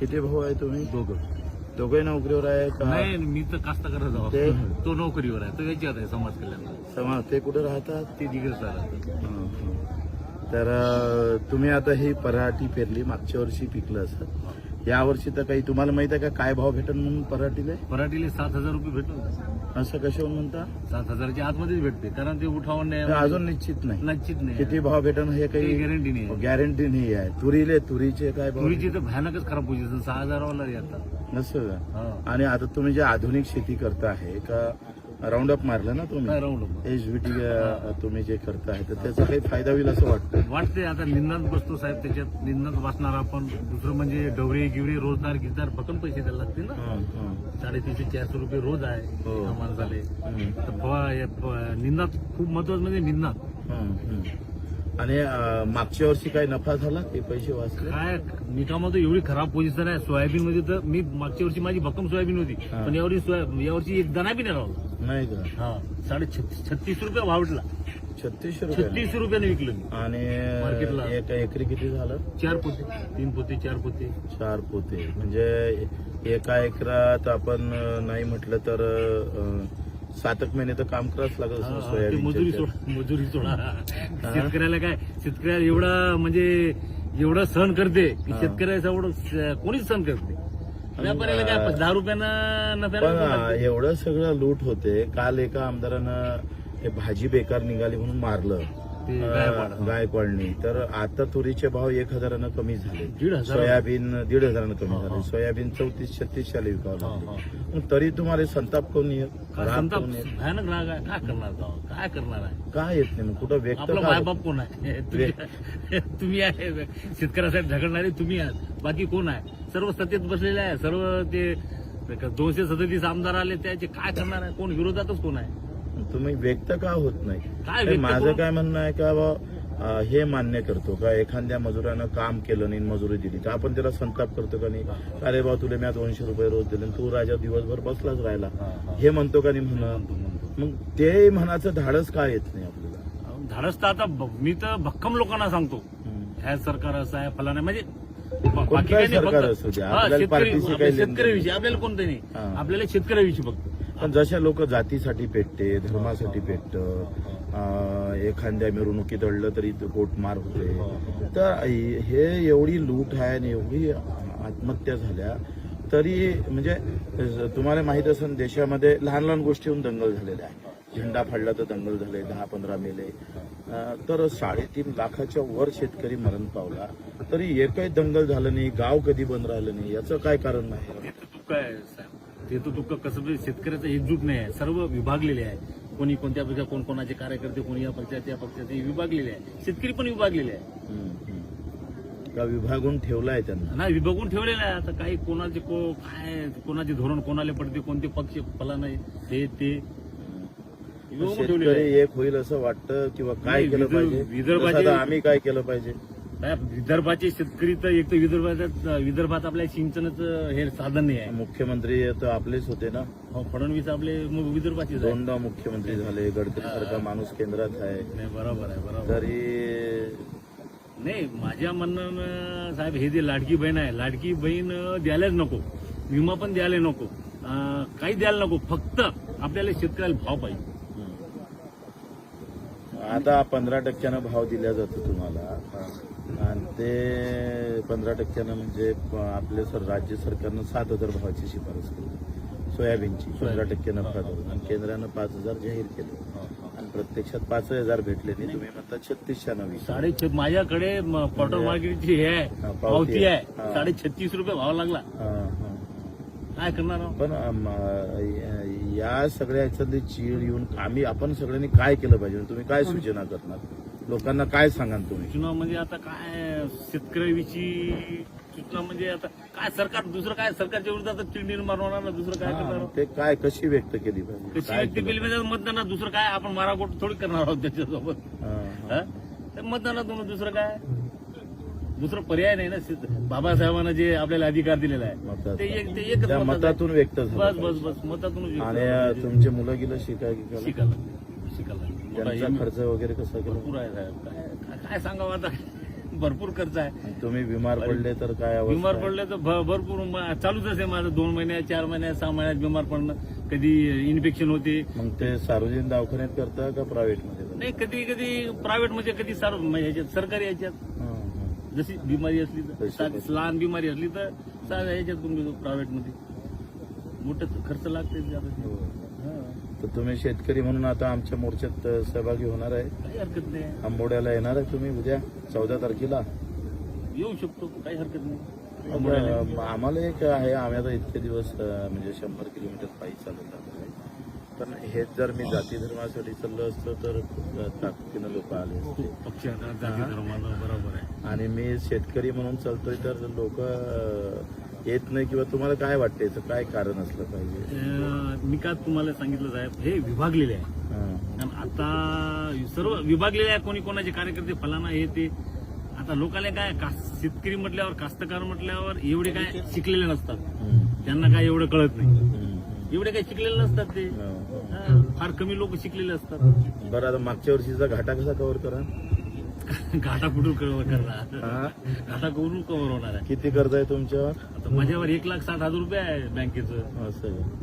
किती भाऊ आहे तुम्ही? दोघं. दोघे नोकरीवर आहे का? नाही मी तर कास्ता करत ते? आहोत तो नोकरीवर आहे. तो याच्यात आहे समाज कल्याण समाज ते कुठे राहतात? ती दिगेच राहतात. हं, हं. तर अं, तुम्ही आता ही पराठी पेरली मागच्या वर्षी पिकलं असं. या वर्षी तर काही तुम्हाला माहीत आहे का काय भाव भेटन म्हणून पराठीला? पराठीले सात हजार रुपये भेटतो असं कशावर म्हणता? सात हजारच्या आतमध्येच भेटते कारण ते उठावून तर नाही अजून निश्चित नाही. निश्चित नाही. किती भाव भेटन हे काही गॅरंटी नाही. गॅरंटी नाही आहे. तुरीले तुरीचे काय भाव तुरीची तर भयानकच खराब पोझिशन सहा हजारावाला येतात नसं का? हा. आणि आता तुम्ही जे आधुनिक शेती करता आहे का राऊंड अप मारलं ना काय तुम्ही राऊंड एच बी टी तुम्ही जे करताय तर त्याचा काही फायदा होईल असं वाटतं? वाटते आता निंदात बसतो साहेब त्याच्यात निंदात वाचणार आपण. दुसरं म्हणजे डवरे गिवरे रोजदार गिरदार भक्कम पैसे द्यायला लागतील ना. साडेतीनशे चारशे रुपये रोज आहे झाले हं, तर निंदात खूप महत्वाचं म्हणजे निंदात. आणि मागच्या वर्षी काही नफा झाला? ते पैसे वाचले? काय निकामात एवढी खराब पोझिशन आहे. सोयाबीन मध्ये तर मी मागच्या वर्षी माझी भक्कम सोयाबीन होती. पण यावर्षी यावर्षी एक दाना बी नाही राहिला. नाही का? हा. साडे छत्तीस छत्तीस रुपये भाव भेटला छत्तीसशे रुपये छत्तीस रुपयाने विकलं मी. आणि मार्केटला. एक एकरी किती झालं? चार पोते. तीन पोते चार पोते. चार पोते. म्हणजे एका एकरात आपण अं, नाही म्हटलं तर अं, सातक महिने तर काम करावंच लागत हा, असेल हा, ते मजुरी सोडा मजुरी सोडा. शेतकऱ्याला काय शेतकऱ्याला एवढा म्हणजे एवढं सहन करते की हा. शेतकऱ्याचं एवढं स- कोणीच सहन करते व्यापाऱ्याला काय दहा रुपयानं पण नफ्याला अं, एवढं सगळं लूट होते. काल एका आमदारानं हे भाजी बेकार निघाली म्हणून मारलं. ते गायकवाड. गायकवाडनी तर आता तुरीचे भाव एक हजारानं कमी झाले. दीड हजार सोयाबीन दीड हजारानं कमी. झाले. सोयाबीन चौतीस छत्तीसशे विकावं लागले. तरी तुम्हाला संताप कोण येत? काय राग संताप? कोण येत? भयानक राग आहे. काय करणार जाऊ काय करणार आहे? काय येत नाही मग? कुठं व्यक्त आपला काय मायबाप कोण आहे? तुम्ही तुम्ही आहे. शेतकऱ्यासाठी झगडणारे तुम्ही आहात. बाकी कोण आहे? सर्व सत्तेत बसलेले आहे. सर्व ते दोनशे सदतीस आमदार आले त्याचे काय करणार आहे? कोण विरोधातच कोण आहे? तुम्ही व्यक्त का होत नाही? माझं? काय म्हणणं आहे का बा, हे मान्य करतो का? एखाद्या मजुरानं काम केलं नाही मजुरी दिली तर आपण त्याला संताप करतो का नाही? अरे बा तुला मी दोनशे रुपये रोज दिले तू राजा दिवसभर बसलाच राहिला? हा, म्हणतो का नाही म्हणा? म्हणतो. मग ते म्हणाचं धाडस काय येत नाही आपल्याला? धाडस तर आता मी तर भक्कम लोकांना सांगतो. ह्या सरकार असं आहे फलाना म्हणजे नाही, सरकार असू द्या, आपल्याला शेतकरी- शेतकऱ्याविषयी आपल्याला कोणतं नाही. आपल्याला शेतकऱ्याविषयी फक्त. पण जशा लोक जातीसाठी पेटते धर्मासाठी पेटत एखाद्या मिरवणुकीत अडलं तरी कोटमार होते. तर हे एवढी लूट आहे आणि एवढी आत्महत्या झाल्या तरी म्हणजे तुम्हाला माहीत असेल देशामध्ये लहान लहान गोष्टीहून दंगल झालेल्या आहे झेंडा फाडला तर दंगल झाले दहा पंधरा मेले. तर साडेतीन लाखाच्या वर शेतकरी मरण पावला तरी एकही दंगल झालं नाही गाव कधी बंद राहिलं नाही याचं काय कारण नाही काय आहे तुका कसं बी शेतकऱ्याचं एकजूट नाही आहे. सर्व विभागलेले आहे. कोणी कोणत्या पक्षा कोण कोणाचे कार्यकर्ते कोणी या पक्षाचे या पक्षाचे विभागलेले आहे. शेतकरी पण विभागलेले आहे. का विभागून ठेवलाय त्यांना? ना विभागून ठेवलेले आहे. आता काही कोणाचे को काय कोणाचे धोरण कोणाला पडते कोणते पक्ष फला नाही हे ते. आहे. एक होईल असं वाटतं किंवा काय नाही, केलं पाहिजे? आता आम्ही काय केलं पाहिजे? विदर्भाचे शेतकरी तर एक तर विदर्भात विदर्भात आपल्या सिंचनाचं हे साधन नाही आहे. मुख्यमंत्री तर आपलेच होते ना? हो, फडणवीस आपले आहे दोनदा मुख्यमंत्री झाले गडकरी सारखा माणूस केंद्रात आहे. नाही बरोबर आहे बरोबर तरी नाही माझ्या म्हणणं साहेब हे जे लाडकी बहीण आहे लाडकी बहीण द्यायलाच नको. विमा पण द्यायला नको. काही द्यायला नको फक्त आपल्याला शेतकऱ्याला भाव पाहिजे. आता पंधरा टक्क्यानं भाव दिला जातो तुम्हाला. आणि ते पंधरा टक्क्यानं म्हणजे आपले सर राज्य सरकारनं सात हजार भावाची शिफारस केली. सोयाबीनची पंधरा टक्के नफा धरून आणि केंद्रानं पाच हजार जाहीर केले. आणि प्रत्यक्षात पाच हजार भेटले नाही. तुम्ही म्हणता छत्तीसशे नवी साडे माझ्याकडे म- क्वार्टर मार्केटची हे आहे. हा, पावती आहे. हा. साडे छत्तीस रुपये भाव लागला. काय करणार? पण या सगळ्या याच्यातली चीड येऊन आम्ही आपण सगळ्यांनी काय केलं पाहिजे? तुम्ही काय सूचना करणार? लोकांना काय सांगाल तुम्ही सूचना म्हणजे आता काय शेतकऱ्याविषयी सूचना म्हणजे आता काय सरकार दुसरं काय सरकारच्या विरोधात चिडणी मारवणार ना दुसरं काय करणार? ते काय कशी व्यक्त केली पाहिजे कशी काय व्यक्ती केलं? केली म्हणजे मतदानात दुसरं काय आपण माराकोट थोडी करणार आहोत त्याच्यासोबत हा, हा. हा? तर मतदानातून दुसरं काय दुसरं पर्याय नाही ना शेत- बाबासाहेबांना जे आपल्याला अधिकार दिलेला आहे मतात. ते एक ते एकच त्या मतात आहे. मतातून व्यक्त झालं बस बस पाहिजे. बस मतातून आणि अ, तुमचे मुलं गेलं शिकाय शिकायला शिकायला खर्च वगैरे कसा केला भरपूर आहे साहेब काय काय- सांगावं आता भरपूर खर्च आहे तुम्ही बिमार पडले तर काय अवस्था बिमार आहे? पडले तर भ- भरपूर म- चालूच असते माझं दोन महिन्यात चार महिन्यात सहा महिन्यात बिमार पडणं कधी इन्फेक्शन होते मग ते सार्वजनिक दवाखान्यात करता का प्रायव्हेटमध्ये करता? नाही कधी कधी प्रायव्हेटमध्ये कधी सर म्हणजे ह्याच्यात सरकारी याच्यात हं, हं. जशी बिमारी असली तर लहान बिमारी असली तर साध्या ह्याच्यात करून घेतो प्रायव्हेटमध्ये मोठं खर्च लागते. हो. हा. तर तुम्ही शेतकरी म्हणून आता आमच्या मोर्चात सहभागी होणार आहे. काही हरकत नाही. आंबोड्याला येणार आहे तुम्ही उद्या चौदा तारखेला. येऊ शकतो. काही हरकत नाही. आम्हाला एक आहे आम्ही आता इतके दिवस अ, म्हणजे शंभर किलोमीटर पायी चालत आहे. पण हेच जर मी जाती धर्मासाठी चाललो असतो तर खूप ताकदीनं लोक आले असते. पक्ष जाती धर्मानं बरोबर आहे. आणि मी शेतकरी म्हणून चालतोय तर लोक येत नाही किंवा तुम्हाला काय वाटतं याचं काय कारण असलं पाहिजे? अं, मी का तुम्हाला सांगितलं साहेब हे विभागलेले आहे. हं. आता सर्व विभागलेले आहे कोणी कोणाचे कार्यकर्ते फलाना हे ते. आता लोकांना काय कास- शेतकरी म्हटल्यावर कास्तकार म्हटल्यावर एवढे काय शिकलेले नसतात. त्यांना काय एवढं कळत नाही. एवढे काही शिकलेले नसतात ते. हं. हा, फार कमी लोक शिकलेले असतात. बरं आता मागच्या वर्षीचा घाटा कसा कव्हर करा घाटा कुठून करणार? घाटा कुठून कव्हर होणार आहे? किती कर्ज आहे तुमच्यावर? आता माझ्यावर एक लाख साठ हजार रुपये आहे बँकेचं. असं आहे.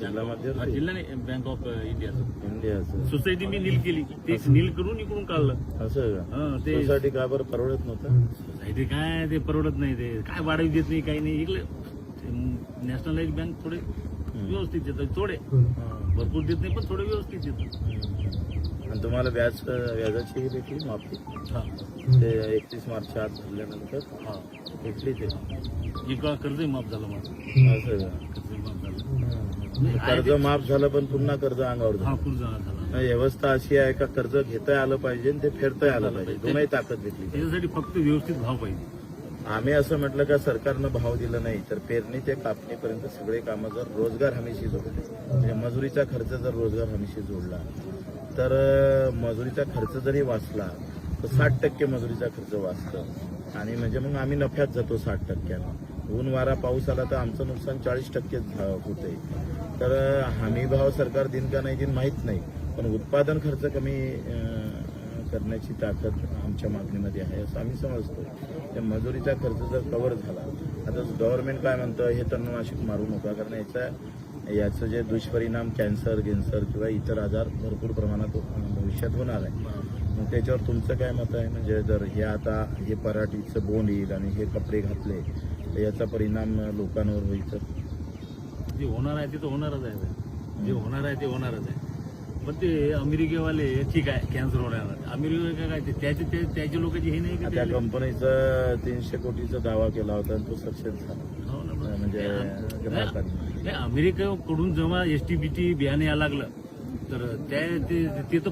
जिल्हा हा, मध्यवर्ती जिल्हा नाही बँक ऑफ इंडियाचं इंडियाचं सोसायटी मी नील केली. ते नील करून इकडून काढलं. असं आहे का? हा, ते सोसायटी का बरं परवडत नव्हतं? सोसायटी काय ते परवडत नाही ते काय वाढवी देत नाही काही नाही. इकडे नॅशनलाइज बँक थोडे व्यवस्थित देतात थोडे. भरपूर देत नाही पण थोडे व्यवस्थित देतात. तुम्हाला व्याज व्याजाची ही भेटली माफी. हा. ते एकतीस मार्चच्या आत भरल्यानंतर हा. भेटली ते. एक कर्जही माफ झालं माझं? असं? कर्जही माफ झालं. कर्ज माफ झालं पण पुन्हा कर्ज अंगावर हा झाला. व्यवस्था अशी आहे का कर्ज घेता आलं पाहिजे आणि ते फेडता आलं पाहिजे? दोनही ताकद भेटली पाहिजे. त्याच्यासाठी फक्त व्यवस्थित भाव पाहिजे. आम्ही असं म्हटलं का सरकारनं भाव दिला नाही तर पेरणी ते कापणीपर्यंत सगळे कामं जर रोजगार हमीशी जोडले म्हणजे मजुरीचा खर्च जर रोजगार हमीशी जोडला तर मजुरीचा खर्च जरी वाचला तर साठ टक्के मजुरीचा खर्च वाचतं. आणि म्हणजे मग आम्ही नफ्यात जातो साठ टक्क्यानं. ऊन वारा पाऊस आला तर आमचं नुकसान चाळीस टक्के होते. तर हमी भाव सरकार दिन का नाही दिन माहीत नाही. पण उत्पादन खर्च कमी करण्याची ताकद आमच्या मागणीमध्ये आहे असं आम्ही समजतो. त्या मजुरीचा खर्च जर कव्हर झाला आता गव्हर्नमेंट काय म्हणतं हे तणनाशक मारू नका. कारण याचा याचं जे दुष्परिणाम कॅन्सर गेन्सर किंवा इतर आजार भरपूर प्रमाणात भविष्यात होणार आहे. मग त्याच्यावर तुमचं काय मत आहे? म्हणजे जर हे आता हे पराठीचं बोंड येईल आणि हे कपडे घातले तर याचा परिणाम लोकांवर होईल तर? जे होणार आहे ते तर होणारच आहे. जे होणार आहे ते होणारच आहे. पण ते अमेरिकेवाले ठीक आहे कॅन्सर होणार अमेरिका काय ते त्याचे त्याचे लोकांची हे नाही का त्या कंपनीचा तीनशे कोटीचा दावा केला होता आणि तो सक्सेस झाला. हो. म्हणजे नाही, अमेरिकेकडून जेव्हा एस टी बी टी बियाणे यायला लागलं तर त्या ते तर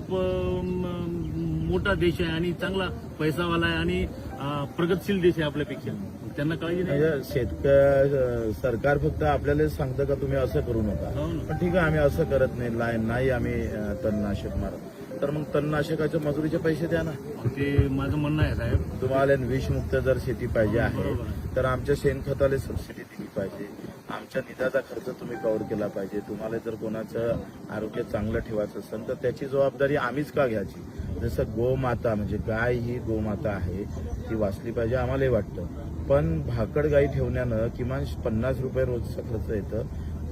मोठा देश आहे आणि चांगला पैसावाला आहे आणि प्रगतशील देश आहे आपल्यापेक्षा. त्यांना काळजी नाही. म्हणजे शेतकरी सरकार फक्त आपल्याला सांगतं का तुम्ही असं करू नका? हो. पण ठीक आहे आम्ही असं करत नाही नाही आम्ही तणनाशक मारत. तर मग तणनाशकाचे मजुरीचे पैसे द्या ना. ते माझं म्हणणं आहे साहेब. तुम्हाला विषमुक्त जर शेती पाहिजे आहे. तर आमच्या शेणखताला सबसिडी दिली पाहिजे. आमच्या निधाचा खर्च तुम्ही कव्हर केला पाहिजे. तुम्हाला जर कोणाचं आरोग्य चांगलं ठेवायचं असेल तर त्याची जबाबदारी आम्हीच का घ्यायची? जसं गोमाता म्हणजे गाय ही गोमाता आहे ती वाचली पाहिजे आम्हालाही वाटतं. पण भाकड गाई ठेवण्यानं किमान पन्नास रुपये रोजचा खर्च येतं.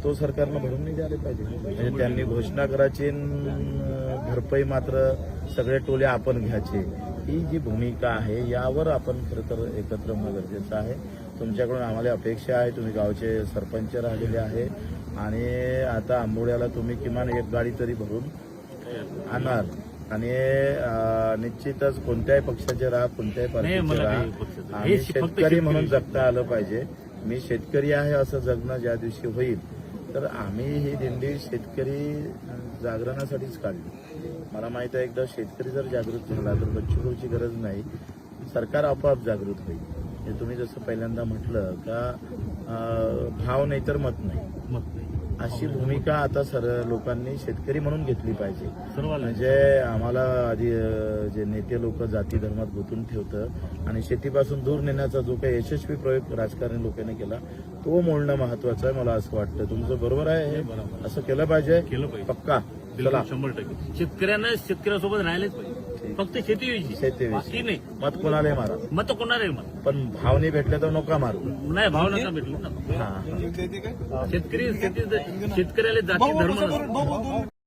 तो सरकारनं भरून नाही द्यायला पाहिजे. म्हणजे त्यांनी घोषणा करायची भरपाई मात्र सगळे टोले आपण घ्यायचे. ही जी भूमिका आहे यावर आपण खरं तर एकत्र होणं गरजेचं आहे. तुमच्याकडून आम्हाला अपेक्षा आहे तुम्ही गावचे सरपंच राहिलेले आहे. आणि आता आंबोड्याला तुम्ही किमान एक गाडी तरी भरून आणणार. आणि निश्चितच कोणत्याही पक्षाचे राहा कोणत्याही पार्टीचे राहा. शेतकरी शेतकरी. म्हणून जगता आलं पाहिजे. मी शेतकरी आहे असं जगणं ज्या दिवशी होईल. तर आम्ही ही दिंडी शेतकरी जागरणासाठीच काढली. मला माहीत आहे एकदा शेतकरी जर जागृत झाला तर बच्चूभाऊची गरज नाही. सरकार आपोआप जागृत होईल. हे तुम्ही जसं पहिल्यांदा म्हटलं का भाव नाही तर मत नाही. मत नाही. अशी भूमिका आता सर लोकांनी शेतकरी म्हणून घेतली पाहिजे. म्हणजे आम्हाला आधी जे नेते लोक जाती धर्मात गुंतून ठेवतं आणि शेतीपासून दूर नेण्याचा जो काही यशस्वी प्रयोग राजकारणी लोकांनी केला तो मोडणं महत्वाचं आहे मला असं वाटतं. तुमचं बरोबर आहे? हे? असं केलं पाहिजे? पक्का. चला. शंभर टक्के. शेतकऱ्यांना शेतकऱ्यासोबत राहिलेच पाहिजे. फक्त शेतीविषयी. शेतीविषयी. बाकी नाही. मत कोणाला मारा? मत कोणाला आहे मग पण भाव नाही भेटले तर नका मारू. नाही भाव नका भेटले? ना शेतकरी शेती शेतकऱ्याला जाती धर्म.